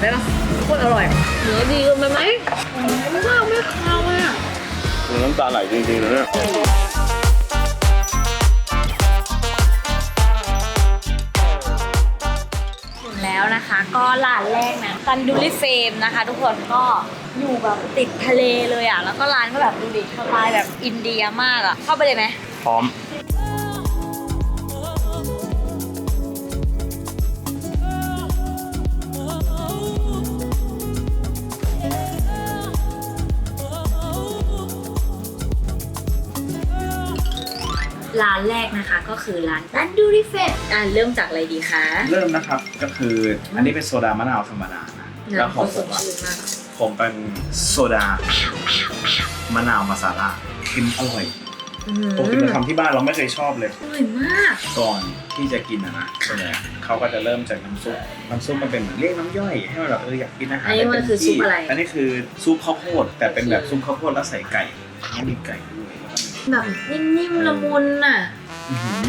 ได้ปะโคตรอร่อยเนื้อดีเกินไปไหมไม่ข้าวไม่คาวอะน้ำตาไหลจริงๆนะเนี่ยถึงแล้วนะคะ ก็ร้านแรกนะตันดูริเฟมนะคะ ทุกคนก็อยู่แบบติดทะเลเลยอะ แล้วก็ร้านก็แบบดูดิสไตล์แบบอินเดียมากอะ เข้าไปเลยไหมพร้อม ร้านแรกนะคะก็คือร้านตันดูริเฟมอะเริ่มจากอะไรดีคะ เริ่มนะครับก็คืออันนี้เป็นโซดามะนาวธรรมดานะแล้วของผมอะชื่นมากผมเป็นโซดามะนาวมาซาลาเค็มอร่อยอืมปกติเราทำที่บ้านเราไม่เคยชอบเลยอร่อยมากก่อนที่จะกินอะนะส่วนใหญ่เขาก็จะเริ่มจากน้ำซุปน้ำซุปมันเป็นเหมือนเรียกน้ำย่อยให้มันแบบเอออยากกินอาหารอันนี้มันด้เต็คือซุปอะไรอันนี้คือซุปข้าวโพดแต่เป็นแบบซุปข้าวโพดแล้วใส่ไก่ไม่มีไก่ด้วย แล้วก็มีแบบนิ่มๆละมุนอะ อื้อหือ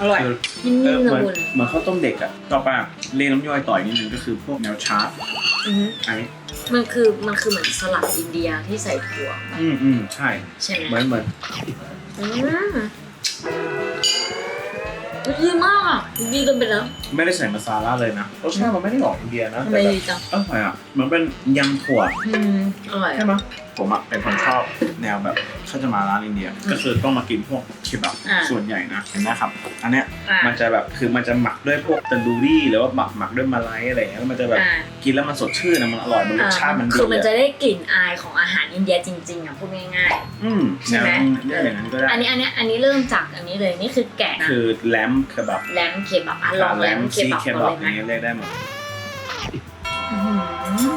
อร่อย คือนิ่เออมๆเหละมือนมุนเหมือนข้าวต้มเด็กอะต่อไปเรียกน้ำย่อยต่อยนิดนึงก็คือพวกแนวชาร์ปอือหืออันนี้มันคือมันคือเหมือนสลัดอินเดียที่ใส่ถั่วอืมอืมใช่ ใช่ไหมเหมือนเหมือนอืมดีมากอะดีกันไปแล้วไม่ได้ใส่มาซาล่าเลยนะรสชาติมันไม่ได้ออกอินเดียนะทำไมแต่แบบดีจังอร่อยอะเหมือนเป็นยำถั่วอืมอร่อยใช่ไหมผมอะเป็นคนชอบแนวแบบ ถ้าจะมาร้านอินเดีย ก็คือต้องมากินพวกเคบับอ่า ส่วนใหญ่นะเห็นไหมครับ อันเนี้ยอะมันจะแบบคือมันจะหมักด้วยพวกตันดูรี่หรือว่าหมักหมักด้วยมาลายอะไรอย่างเงี้ยแล้วมันจะแบบอ่ากินแล้วมันสดชื่นนะมันอร่อยมันรสชาติมันดีคือมันจะอะได้กลิ่นอายของอาหารอินเดียจริงๆอะพูดง่าย อืมใช่ไหม แนวเรียกอย่างนั้นก็ได้ ๆ อันนี้อันนี้อันนี้เริ่มจากอันนี้เลยนี่คือแกะนะคือแลมเคบับแลมเคบับอะลองแลมเคซีบับเคก่บัอบนอเลยย่างนะเงี้ยเรียกได้หมดอื้อหือ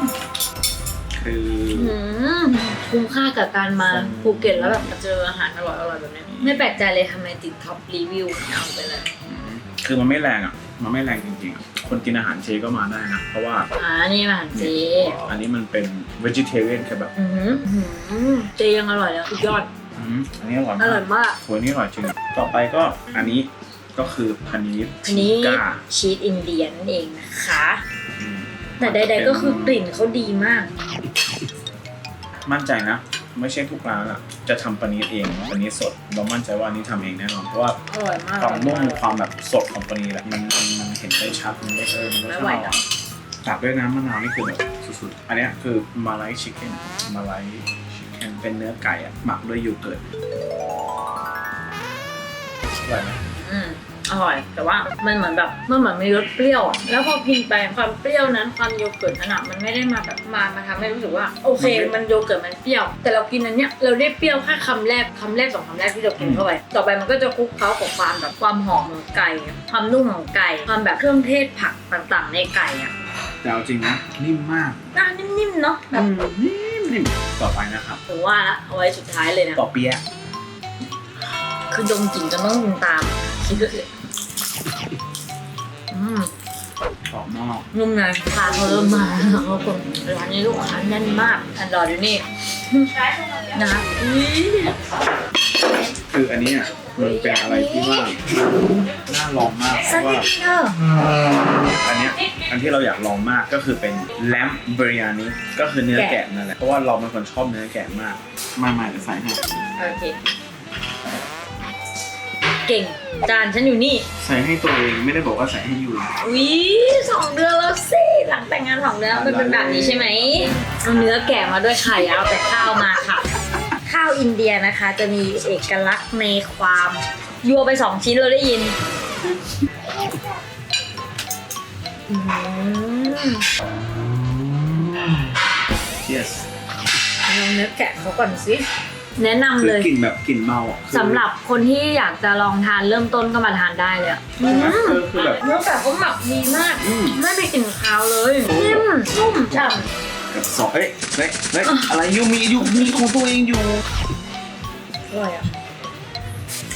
คืออืม คุ้มค่ากับการมาอืมภูเก็ตแล้วแบบมาเจออาหารอร่อยๆแบบนี้ไม่แปลกใจเลยทำไมติดท็อปรีวิวเอาไปเลยอืมคือมันไม่แรงอะ มันไม่แรงจริงๆอะคนกินอาหารเจก็มาได้นะ เพราะว่าอ่านี่อาหารเจ อันนี้มันเป็น vegetarian คือแบบอือหืออื้อหือเจยังอร่อยเลยสุดยอดอืมอันนี้อร่อยอมาร่อกยมากโหอันนี้อร่อยจริง ต่อไปก็อันนี้ก็คือพันนี้อันนี้กาชีสอินเดียนั่นเองนะคะอืมแต่ใดๆก็คือกลิ่นเขาดีมาก มั่นใจนะ ไม่ใช่ทุกร้านอะจะทำปนีรเองปนีรสดเรามั่นใจว่าอันนี้ทำเองแน่นอนเพราะว่าอร่อยมาก ความนุ่มความแบบสดของปนีรอะมันมันมันเห็นได้ชัดมันไม่เออมันรสไม่ชาไหวติแล้อะวตักด้วยน้ำมะนาวนี่คือแบบสุดๆอันเนี้ยคือมาลายชิคเก้นมาลายชิคเก้นเป็นเนื้อไก่อะหมักด้วยโยเกิร์ตอร่อยไหม อืมอร่อย แต่ว่ามันเหมือนแบบมันเหมือนมีรสเปรี้ยวอะแล้วพอกินไปความเปรี้ยวนั้นความโยเกิร์ตนั้นอะมันไม่ได้มาแบบมามาทำให้รู้สึกว่าโอเค มันโยเกิร์ตมันเปรี้ยว แต่เรากินอันเนี้ยเราได้เปรี้ยวแค่คำแรกคำแรกสองคำแรกที่เรากินเข้าไปต่อไปมันก็จะคลุกเคล้ากับความแบบความหอมของไก่ ความนุ่มของไก่ความแบบเครื่องเทศผักต่างๆ ในไก่อะแต่เอาจริงนะนิ่มมากน่านิ่มๆเนาะแบบนิ่มนิ่มต่อไปนะครับ ถึงว่าละเอาไว้สุดท้ายเลยนะ ต่อเปี๊ยะ คือดมกลิ่นจะต้องกินตามคิดเล กรอบนอกนุ่มในพาเขาเริ่มมาแล้วเขาคนร้านนี้ลูกค้าแน่นมากอันรออยู่นี่นะคะอุ๊ยคืออันเนี้ยมันเป็นอะไรที่ว่าน่าลองมากเพสักราะว่านิดเด้ออันเนี้ยอันที่เราอยากลองมากก็คือเป็นแลมบริยานีก็คือเนื้อแกะนั่นแหละเพราะว่าเราเป็นคนชอบเนื้อแกะมากมาใหม่จะใส่ให้โอเค เก่ง จานฉันอยู่นี่ ใส่ให้ตัวเองไม่ได้บอกว่าใส่ให้อยู่ อุ้ยสองเดือนแล้วสิหลังแต่งงานสองเดือนแล้วมันเป็นแบบนี้ใช่ไหมเอาเนื้อแกะมาด้วยไข่เอาแต่ข้าวมาค่ะ ข้าวอินเดียนะคะจะมีเอกลักษณ์ในความยัวไปสองชิ้นเราได้ยินอืม yes ลองเนื้อแกะเขาก่อนสิ แนะนำคือเลย กลิ่นแบบกลิ่นเมาอะคือสำหรับคนที่อยากจะลองทานเริ่มต้นก็มาทานได้เลยอะใช่ไหมคือคือแบบ เนื้อแกะเขาหมักดีมาก อืม ไม่มีกลิ่นคาวเลยนิ่มนุ่มฉ่กับสองเอ้ยเฮ้ยเฮ้ยอะไรอยู่มีอยู่มีของตัวเองอยู่ำอร่อยอะ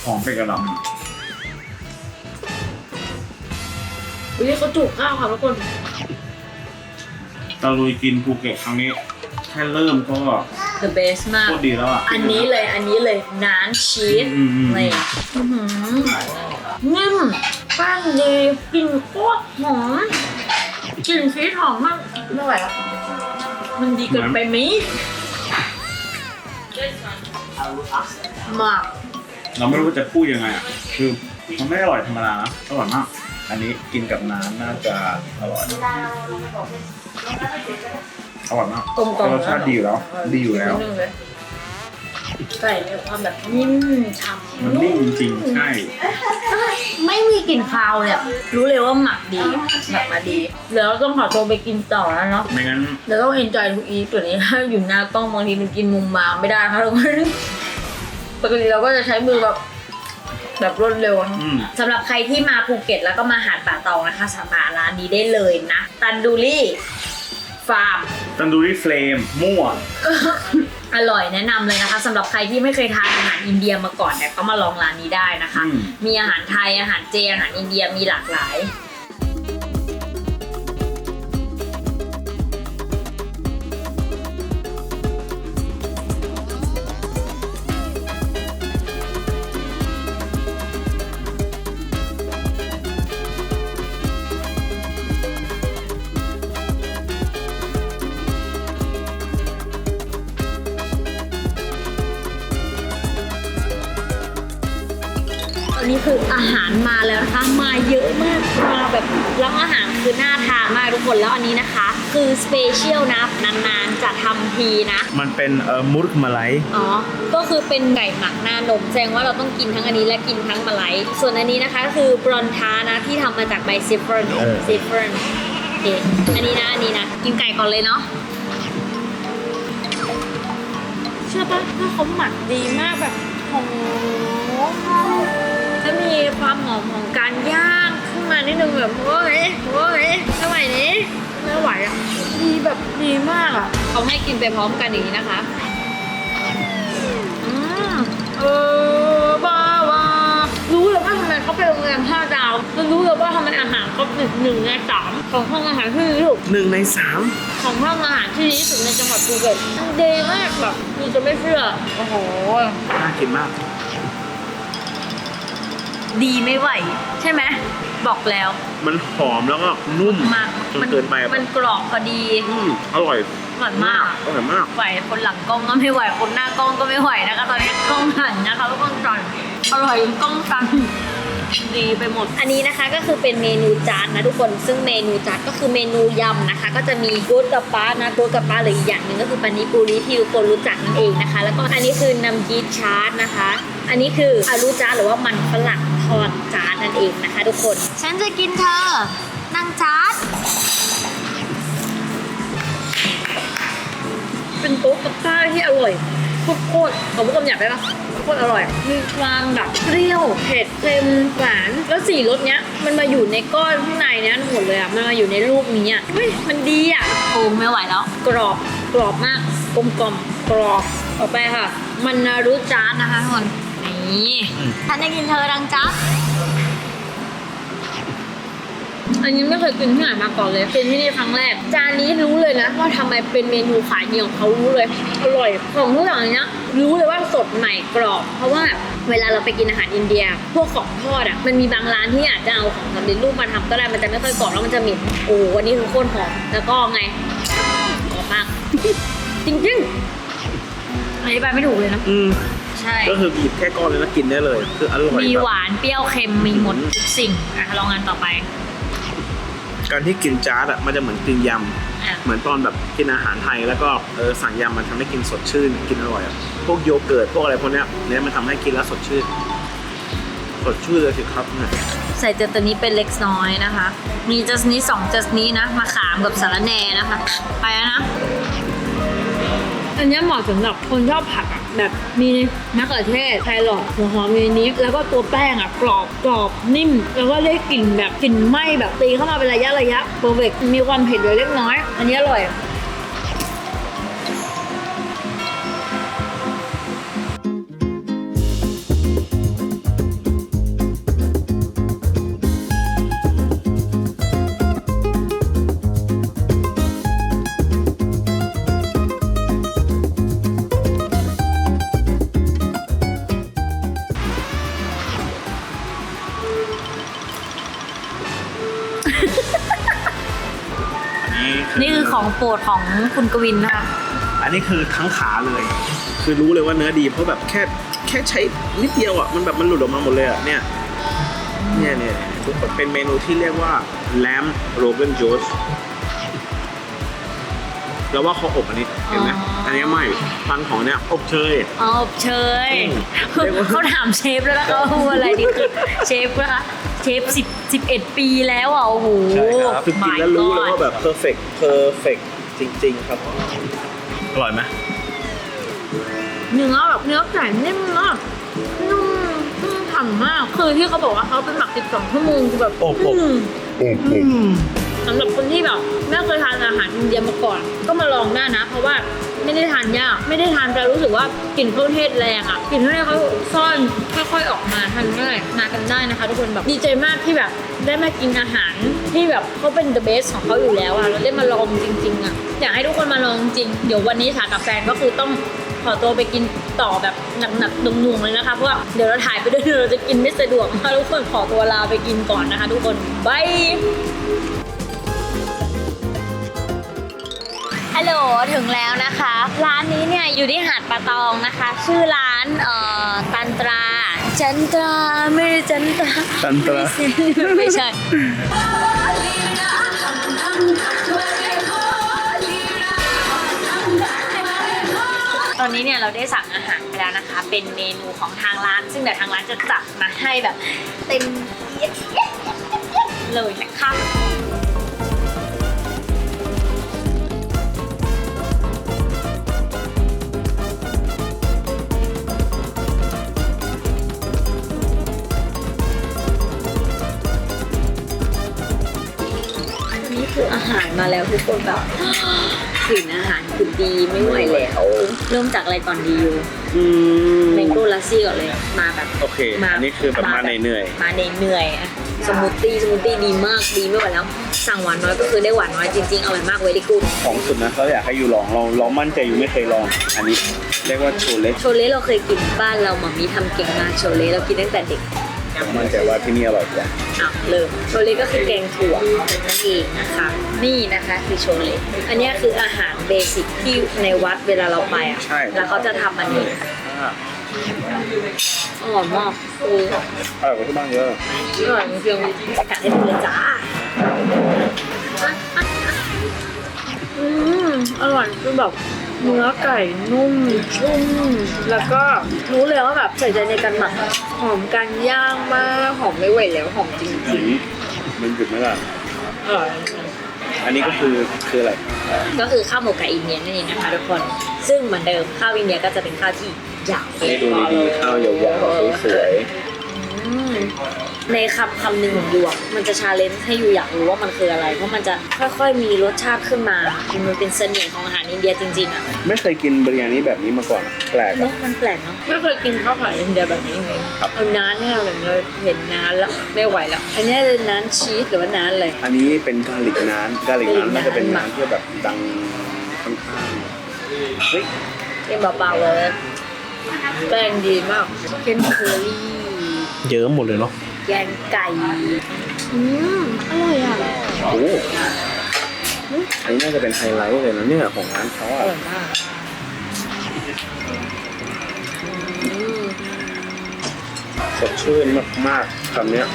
หอมไปกระหลอุ้ยเขาจุกข้าวค่ะทุกคนำตะลุยกินภูเก็ตครั้งนี้แค่เริ่มก็ the best มาก โคตรดีแล้วอะ อันนี้เลยอันนี้เลยน้ำชีสอืมอืมนี่อื้อหือนิ่มแป้งดีกลิ่นโคตรหอมกลิ่นชีสหอมมากไม่ไหวแล้วมันดีเกินไปไหมมาก เราไม่รู้ว่าจะพูดยังไงอะ คือมันไม่อร่อยธรรมดานะ อร่อยมาก อันนี้กินกับน้ำน่าจะอร่อย อร่อยมากกลมกล่อมรสชาติดีอยู่แล้ว ดีอยู่แล้วนิดนึงเลยไก่มีความแบบนิ่มฉ่ำมันนิ่มจริงๆใช่ ไม่มีกลิ่นคาวเนี่ย รู้เลยว่าหมักดี หมักมาดี เดี๋ยวเราต้องขอตัวไปกินต่อแล้วเนาะ ไม่งั้น เดี๋ยวต้องเอนจอยทุกอีตัวนี้ถ้าอยู่หน้ากล้องบางทีมันกินมุมมาไม่ได้ค่ะทุกคนปกติเราก็จะใช้มือแบบแบบรวดเร็วอืม สำหรับใครที่มาภูเก็ตแล้วก็มาหาดป่าตองนะคะสามารถร้านนี้ได้เลยนะ ตันดูรี่ ฟาร์ม ตันดูรี่เฟลมมั่ว อร่อยแนะนำเลยนะคะสำหรับใครที่ไม่เคยทานอาหารอินเดียมาก่อนเนี่ยก็มาลองร้านนี้ได้นะคะ อืม มีอาหารไทยอาหารเจอาหารอินเดียมีหลากหลาย อนนี้คืออาหารมาแล้วนะคะ มาเยอะมากมาแบบแล้วอาหารคือน่าทานมากทุกคนแล้วอันนี้นะคะ คือสเปเชียลนะนานๆจะทำทีนะ มันเป็นเอ่อมุรกมาไลอ๋อ ก็คือเป็นไก่หมักหน้านมแสดงว่าเราต้องกินทั้งอันนี้และกินทั้งมาไลท์ส่วนอันนี้นะคะก็คือบรอนทานะที่ทำมาจากใบซิฟเฟอร์เออซิฟเฟอร์โอเคอันนี้นะอันนี้นะกินไก่ก่อนเลยเนาะเชื่อปะว่าเขาหมักดีมากแบบหอมจะมี ความหอมของการย่างขึ้นมานิดนึงแบบโอ้ยโอ้ยไม่ไหวนี้ไม่ไหวอะดีแบบดีมากอะเขาให้กินไปพร้อมกันอย่างนี้นะคะอืมเออบ้าวารู้เลยว่าทำไมเขาไปโรงแรมห้าดาวแล้วรู้เลยว่าทำไมอาหารเขาติดหนึ่งในสามของห้องอาหารที่ดีที่สุดหนึ่งในสามของห้องอาหารที่ดีที่สุดในจังหวัดภูเก็ตมันดีมากแบบคุณจะไม่เชื่อโอ้โหน่ากินมาก ดีไม่ไหว ใช่ไหมบอกแล้ว มันหอมแล้วก็นุ่มมากจนเกินไปอะมันกรอบพอดีอืมอร่อยอร่อยมาก อร่อยมาก ไหวคนหลังกล้องก็ไม่ไหวคนหน้ากล้องก็ไม่ไหวนะคะ ตอนนี้กล้องหันนะคะทุกคนจอนอร่อยจนกล้องตันดีไปหมด อันนี้นะคะก็คือเป็นเมนูจานนะทุกคนซึ่งเมนูจานก็คือเมนูยำนะคะ ก็จะมีกูดกับป้านะกูดกับป้าหรืออีกอย่างหนึ่งก็คือปานิปูริที่ทุกคนรู้จักนั่นเองนะคะ แล้วก็อันนี้คือน้ำจีดชาร์ตนะคะ อันนี้คืออาลูจาร์หรือว่ามันฝรั่ง ทอดจาร์ตนั่นเองนะคะทุกคน ฉันจะกินเธอนางจาร์ตเป็นโต๊ะกับข้าวที่อร่อยโคตรๆของพวกผมอยากได้ปะโคตรอร่อย มีความแบบเปรี้ยว เผ็ด เค็ม หวาน แล้วสี่รสเนี้ย มันมาอยู่ในก้อนข้างในเนี้ยหมดเลยอะ มันมาอยู่ในลูกนี้อะเฮ้ย มันดีอะโอ้ไม่ไหวแล้ว กรอบ กรอบมาก กลมกล่อมกรอบ ต่อไปค่ะ มันนารุจานนะคะทุกคน นี่อืมฉันได้กินเธอดังจ๊ะอันนี้ไม่เคยกินที่ไหนมาก่อนเลยกินที่นี่ครั้งแรก จานนี้รู้เลยนะว่าทำไมเป็นเมนูขายดีของเขารู้เลย อร่อยของทุกอย่างเนี้ยรู้เลยว่าสดใหม่กรอบ เพราะว่าเวลาเราไปกินอาหารอินเดีย พวกของทอดอะมันมีบางร้านที่อาจจะเอาของสำเร็จรูปมาทำก็ได้มันจะไม่ค่อยกรอบแล้วมันจะเหม็นโอ้วันนี้คือโคตรหอมแล้วก็ไงหอมมาก จริงๆอธิบายไม่ถูกเลยนะอืม ใช่ ก็คือบีบแค่ก้อนเลยแล้วกินได้เลย คืออร่อยมีแบบหวานเปรี้ยวเค็มมีหมดทุกสิ่งอะลองงานต่อไปการที่กินจาร์ดอะมันจะเหมือนกินยอะำเหมือนตอนแบบกินอาหารไทยแล้วก็เออสั่งยำมันทำให้กินสดชื่น กินอร่อยอะพวกโยเกิร์ตพวกอะไรพวกเนี้ยเนี่ยมันทำให้กินแล้วสดชื่น สดชื่นเลยสิครับเนี่ยใส่เจอตัวนี้เป็นเล็กน้อยนะคะ มีจัสนี้สองจัสนี้นะมาขามกับสาระแหน่นะคะ ไปแล้วนะ อันนี้เหมาะสำหรับคนชอบผักอะแบบมีมะเขือเทศไทรอทหัวหอมมีนนี้แล้วก็ตัวแป้งอะกรอบกรอบนิ่ม แล้วก็ได้กลิ่นแบบกลิ่นไหม้แบบตีเข้ามาเป็นระยะระยะเพอร์เฟกมีความเผ็ดอยู่เล็กน้อย อันนี้อร่อย อันนี้นี่คือของโปรดของคุณกวินนะคะ อันนี้คือทั้งขาเลย คือรู้เลยว่าเนื้อดีเพราะแบบแค่แค่ใช้นิดเดียวอะมันแบบมันหลุดออกมาหมดเลยอะเนี่ยเนี่ยเนี่ยทุกคนเป็นเมนูที่เรียกว่าแลมโรเบินโจสแล้วว่าเขาอบอันนี้เห็นไหมอันนี้ไม่ฟันของเนี่ยอบเชย อ๋ออบเชยเขาถามเชฟแล้วนะเขาอะไรนี่คือเชฟนะคะ เชฟสิบสิบเอ็ดปีแล้วอะโอ้โหคือกินแล้วรู้เลยว่าแบบ perfect perfect จริง ๆ ครับ อร่อยไหมเนื้อแบบเนื้อไก่นิ่มมากนุ่มนุ่มฉ่ำมาก คือที่เขาบอกว่าเขาเป็นหมัก12ชั่วโมงคือแบบโอ้โหอืม สำหรับคนที่แบบไม่เคยทานอาหารอินเดียมาก่อน ก็มาลองได้นะ เพราะว่าไม่ได้ทานยาก ไม่ได้ทานแต่รู้สึกว่ากลิ่นเครื่องเทศแรงอะกลิ่นเครื่องเทศเขาซ่อนค่อยๆออกมาทานง่ายมากันได้นะคะ ทุกคนแบบดีใจมากที่แบบได้มากินอาหารที่แบบเขาเป็น the best ของเขาอยู่แล้วอะเราได้มาลองจริง ๆอะอยากให้ทุกคนมาลองจริงเดี๋ยววันนี้ถากับแฟนก็คือต้องขอตัวไปกินต่อแบบหนักๆดงๆเลยนะคะเพราะว่าเดี๋ยวเราถ่ายไปด้วยเราจะกินไม่สะดวกนะคะทุกคนขอตัวลาไปกินก่อนนะคะ ทุกคนบาย ฮัลโหลถึงแล้วนะคะ ร้านนี้เนี่ยอยู่ที่หาดปะตองนะคะ ชื่อร้านเอ่อตันตรา จันตราไม่ได้จันตราตันตรา ไม่ใช่ ตอนนี้เนี่ยเราได้สั่งอาหารไปแล้วนะคะ เป็นเมนูของทางร้าน ซึ่งเดี๋ยวทางร้านจะจัดมาให้แบบเต็มเอี๊ยดเลยนะคะ นี่คืออาหารมาแล้วทุกคนแบบกลิ่นอาหารคือดีไม่ไหวแล้วเริ่มจากอะไรก่อนดีอยู่อืมเมงโก้ลาซี่ก่อนเลยมาแบบโอเคอันนี้คือแบบมาเหนื่อยมาเหนื่อยๆอะสมูทตี้สมูทตี้ดีมากดีไม่ไหวแล้ว สั่งหวานน้อยก็คือได้หวานน้อยจริงๆอร่อยมากเวลี่กูดๆของสุดนะเขาอยากให้อยู่ลองเราเรามั่นใจอยู่ไม่เคยลอง อันนี้เรียกว่าโชเล็กโชเล่เราเคยกินบ้านเราหมามีทำเก่งมากโชเล่เรากินตั้งแต่เด็ก มั่นใจว่าที่นี่อร่อยกว่าอะเริ่มโชเล่ก็คือแกงถั่วนั่นเองนะคะนี่นะคะคือโชเล่อันเนี้ยคืออาหารเบสิกที่ในวัดเวลาเราไปอะใช่แล้วเขาจะทำอันนี้อร่อยมากโอ้อร่อยกว่าที่บ้านเยอะอร่อยจริงๆกัดให้ดูเลยจ้าอืมอร่อยคือแบบ เนื้อไก่นุ่มชุ่มแล้วก็รู้เลยว่าแบบใส่ใจในการหมักหอมการย่างมากหอมไม่ไหวแล้วหอมจริงอันนี้มันหยุดไหมล่ะ ๆอร่อยอันนี้ก็คือคืออะไร ก็คือข้าวหมกไก่อินเดียนั่นเองนะคะทุกคนซึ่งเหมือนเดิมข้าวอินเดียก็จะเป็นข้าวที่ยาว ให้ดูดีๆข้าวยาวๆสวยอืม ในคำคำหนึ่งของยูอะมันจะชาเลนจ์ให้ยูอยากรู้ว่ามันคืออะไร เพราะมันจะค่อยๆมีรสชาติขึ้นมา มันเป็นเสน่ห์ของอาหารอินเดียจริงๆอะๆไม่เคยกินบริยานี้แบบนี้มาก่อนแปลกเนอะอะมันแปลกเนาะไม่เคยกินข้าวผัดอินเดียแบบนี้เลยครับเอานานเนี่ยแบบเราเห็นนานแล้วไม่ไหวแล้ว อันนี้เป็นนานชีสหรือว่านานอะไรอันนี้เป็นกาลิกนานกาลิกนานกาลิกนานน่าจะเป็นนานที่แบบดังค่อนข้างเฮ้ยเป็นเบาๆเลยแป้งดีมากเป็นเคอรี่เยอะหมดเลยเนาะ แกงไก่ อืมอร่อยอะโอ้โหอันนี้น่าจะเป็นไฮไลท์เลยนะเนี่ยของร้านเขาออะร่อยมากอืมสดชื่นมากๆคำเนี้ย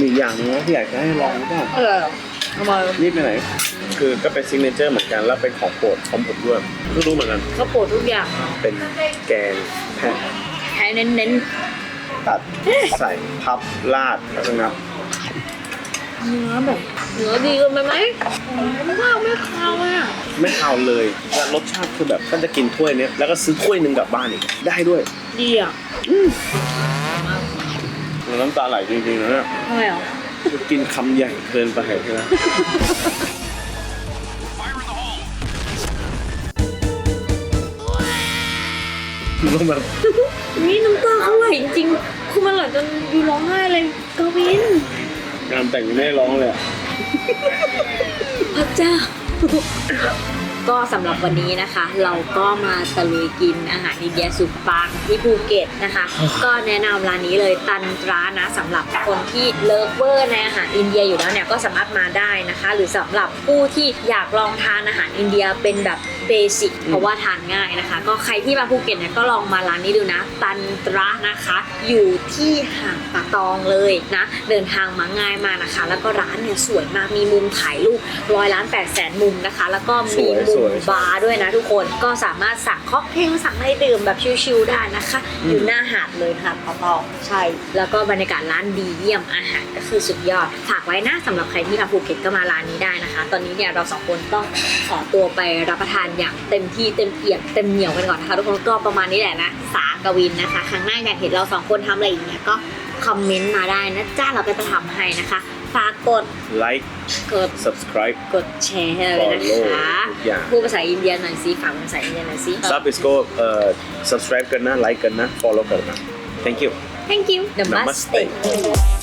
มีอย่างหนึงนะที่อยากจะให้ลองก็อร่อยอะทำไมนี่ไปไหน คือก็เป็นซิกเนเจอร์เหมือนกันแล้วเป็นของโปรดของผมด้วยเพิ่งรู้เหมือนกัน ข้าวโพดทุกอย่างเป็นแกงแผ่นแท้เน้น ตัดใส่พับราดแล้วก็งับๆเนื้อแบบเนื้อดีเกินไปไหมหอมมากไม่คาวเลยอะไม่คาวเลยและรสชาติคือแบบก็จะกินถ้วยเนี้ยแล้วก็ซื้อถ้วยหนึ่งกลับบ้านอีกได้ด้วยดีอะน้ำตาไหลจริงๆนะเนี่ยทำไมอะกินคำใหญ่เกินไปใช่ไหมต้องแบบ นี่น้ำตาเขาไหลจริงๆคือมันไหลจนยูร้องไห้เลยกวิน งานแต่งไม่ได้ร้องเลยอะ พระเจ้า ก็สำหรับวันนี้นะคะ เราก็มาตะลุยกินอาหารอินเดียสุดปังที่ภูเก็ตนะคะ ก็แนะนำร้านนี้เลยตันตรานะสำหรับคนที่เลิฟเวอร์ในอาหารอินเดียอยู่แล้วเนี่ยก็สามารถมาได้นะคะ หรือสำหรับผู้ที่อยากลองทานอาหารอินเดียเป็นแบบเบสิกเพราะว่าทานง่ายนะคะ ก็ใครที่มาภูเก็ตเนี่ยก็ลองมาร้านนี้ดูนะ ตันตระนะคะ อยู่ที่หาดปะตองเลยนะ เดินทางมาง่ายมากนะคะ แล้วก็ร้านเนี่ยสวยมากมีมุมถ่ายรูปร้อยล้านแปดแสนมุมนะคะ แล้วก็มีสวยมุสมวยบาร์ด้วยนะทุกคนก็สามารถสั่งค็อกเทลสั่งอะไรดื่มแบบชิลๆได้นะคะ อยู่หน้าหาดเลยค่ะปะตองใช่ แล้วก็บรรยากาศร้านดีเยี่ยมอาหารก็คือสุดยอด ฝากไว้นะสำหรับใครที่มาภูเก็ตก็มาร้านนี้ได้นะคะ ตอนนี้เนี่ยเราสองคนต้องขอตัวไปรับประทานอย่างเต็มที่เต็มเอี่ยมเต็มเหนียวกันก่อนนะคะทุกคนก็ประมาณนี้แหละนะสากวินนะคะ ครั้งหน้าอยากเห็นเราสองคนทำอะไรอีกเนี่ยก็คอมเมนต์มาได้นะจ้าเราก็จะทำให้นะคะ ฝากกดไลค์กด subscribe กดแชร์ให้เราเลยนะคะทุกอย่างพูดภาษาอินเดียหน่อยสิฝากภาษาอินเดียหน่อยสิ sub is go เอ่อ subscribe กันนะ like กันนะ follow กันนะ thank you thank you namaste, namaste.